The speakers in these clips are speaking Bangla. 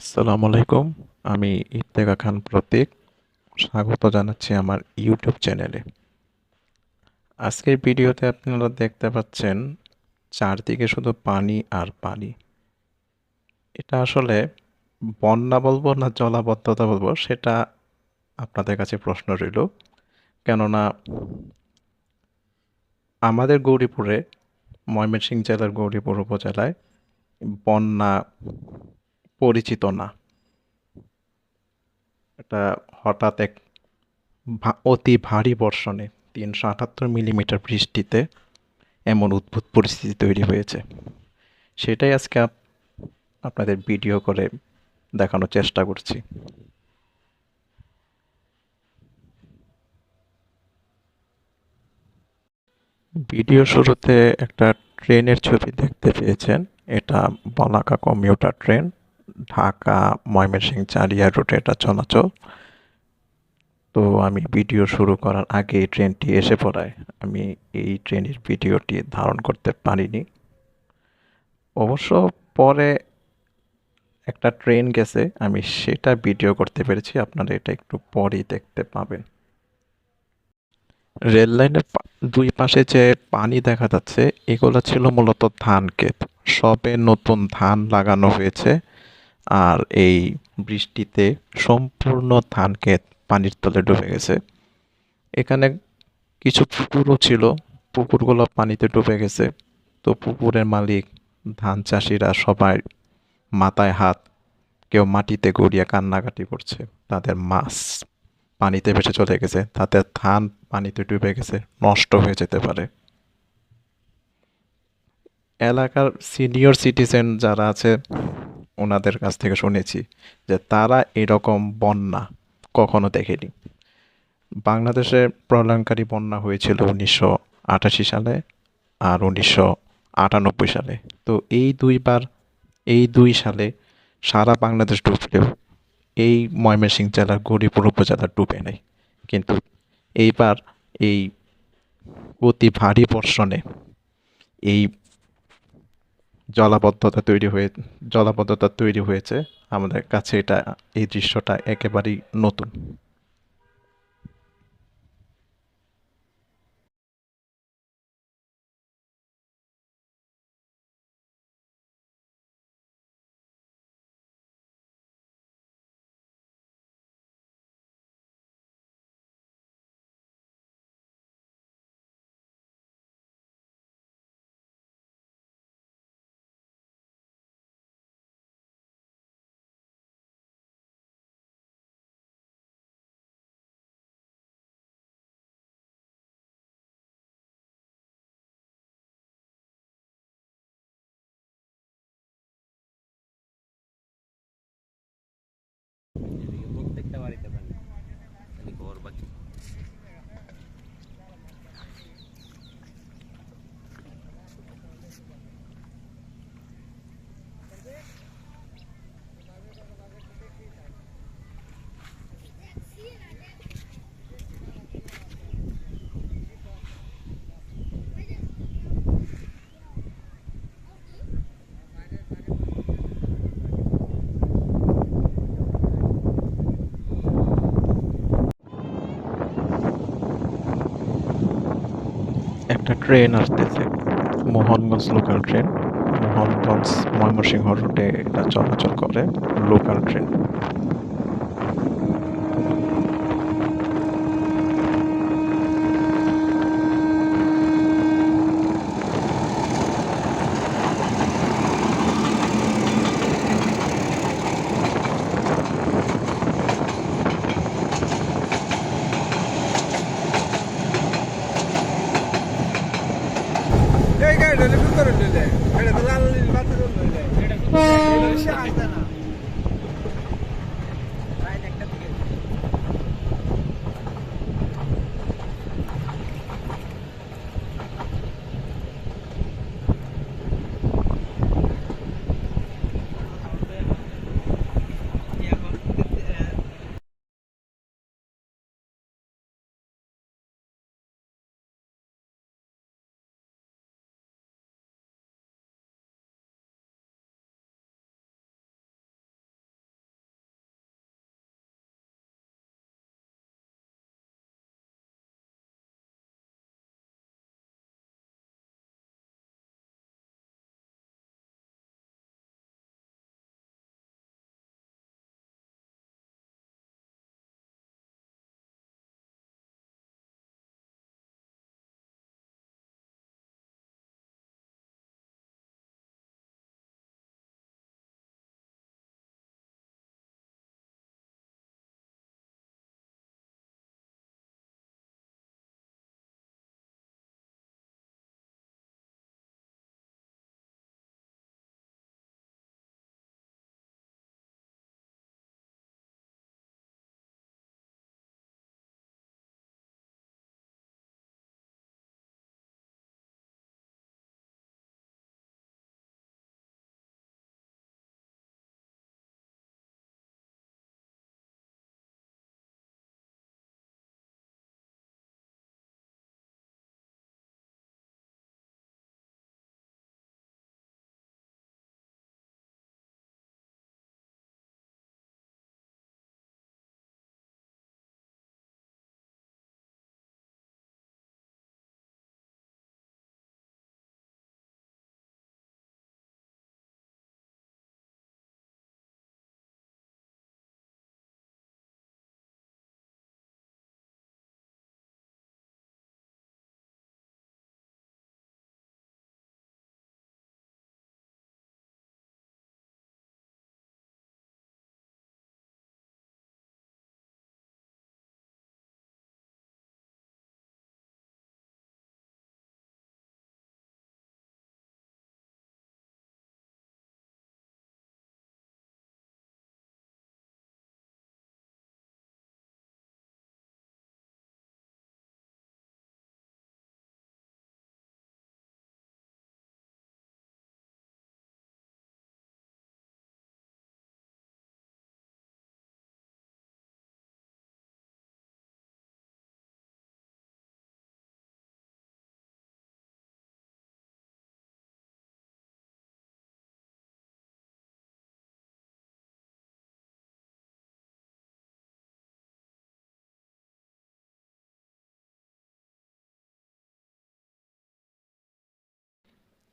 আসসালামু আলাইকুম। আমি ইফতেখা খান প্রতীক। স্বাগত জানাচ্ছি আমার ইউটিউব চ্যানেলে। আজকের ভিডিওতে আপনারা দেখতে পাচ্ছেন চারদিকে শুধু পানি আর পানি। এটা আসলে বন্যা বলব না জলাবদ্ধতা বলব, সেটা আপনাদের কাছে প্রশ্ন রইল। কেননা আমাদের গৌরীপুরে, ময়মনসিংহ জেলার গৌরীপুর উপজেলায় বন্যা পরিচিত না। এটা হঠাৎ এক অতি ভারী বর্ষণে তিনশো আটাত্তর মিলিমিটার বৃষ্টিতে এমন উদ্ভুত পরিস্থিতি তৈরি হয়েছে। সেটাই আজকে আপনাদের ভিডিও করে দেখানোর চেষ্টা করছি। ভিডিও শুরুতে একটা ট্রেনের ছবি দেখতে পেয়েছেন। এটা বলাকা কমিউটার ট্রেন। ঢাকা, ময়মনসিংহ চারিয়া রুটে এটা চলাচল। তো আমি ভিডিও শুরু করার আগে এই ট্রেনটি এসে পড়ায়। আমি এই ট্রেনের ভিডিওটি ধারণ করতে পারিনি। অবশ্য পরে একটা ট্রেন গেছে, আমি সেটা ভিডিও করতে পেরেছি। আপনারা এটা একটু পরেই দেখতে পাবেন। রেল লাইনের দুই পাশে যে পানি দেখা যাচ্ছে, এগুলো ছিল মূলত ধান ক্ষেত। সবে নতুন ধান লাগানো হয়েছে। আর এই বৃষ্টিতে সম্পূর্ণ ধান ক্ষেত পানির তলে ডুবে গেছে। এখানে কিছু পুকুরও ছিল, পুকুরগুলো পানিতে ডুবে গেছে। তো পুকুরের মালিক, ধান চাষিরা সবাই মাথায় হাত, কেউ মাটিতে গড়িয়ে কান্নাকাটি করছে। তাদের মাছ পানিতে ভেসে চলে গেছে তাদের ধান পানিতে ডুবে গেছে, নষ্ট হয়ে যেতে পারে। এলাকার সিনিয়র সিটিজেন যারা আছে ওনাদের কাছ থেকে শুনেছি যে তারা এরকম বন্যা কখনো দেখেনি। বাংলাদেশে প্রলয়ঙ্কারী বন্যা হয়েছিল উনিশশো আটাশি সালে আর উনিশশো আটানব্বই সালে। তো এই দুইবার এই দুই সালে সারা বাংলাদেশ ডুবলেও এই ময়মনসিংহ জেলার গৌরীপুর উপজেলা ডুবে নেই। কিন্তু এইবার এই অতি ভারী বর্ষণে এই জলাবদ্ধতা তৈরি হয়ে জলাবদ্ধতা তৈরি হয়েছে। আমাদের কাছে এটা এই দৃশ্যটা একেবারেই নতুন। একটা ট্রেন আসতেছে মোহনগঞ্জ লোকাল ট্রেন মোহনগঞ্জ ময়মনসিংহ রুটে এটা চলাচল করে লোকাল ট্রেন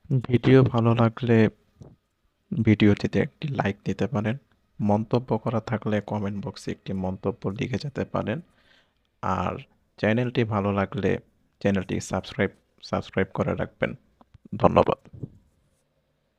ভিডিও ভালো লাগলে ভিডিওটিতে একটি লাইক দিতে পারেন, মন্তব্য করা থাকলে কমেন্ট বক্সে একটি মন্তব্য লিখে যেতে পারেন। আর চ্যানেলটি ভালো লাগলে চ্যানেলটি সাবস্ক্রাইব সাবস্ক্রাইব করে রাখবেন। ধন্যবাদ।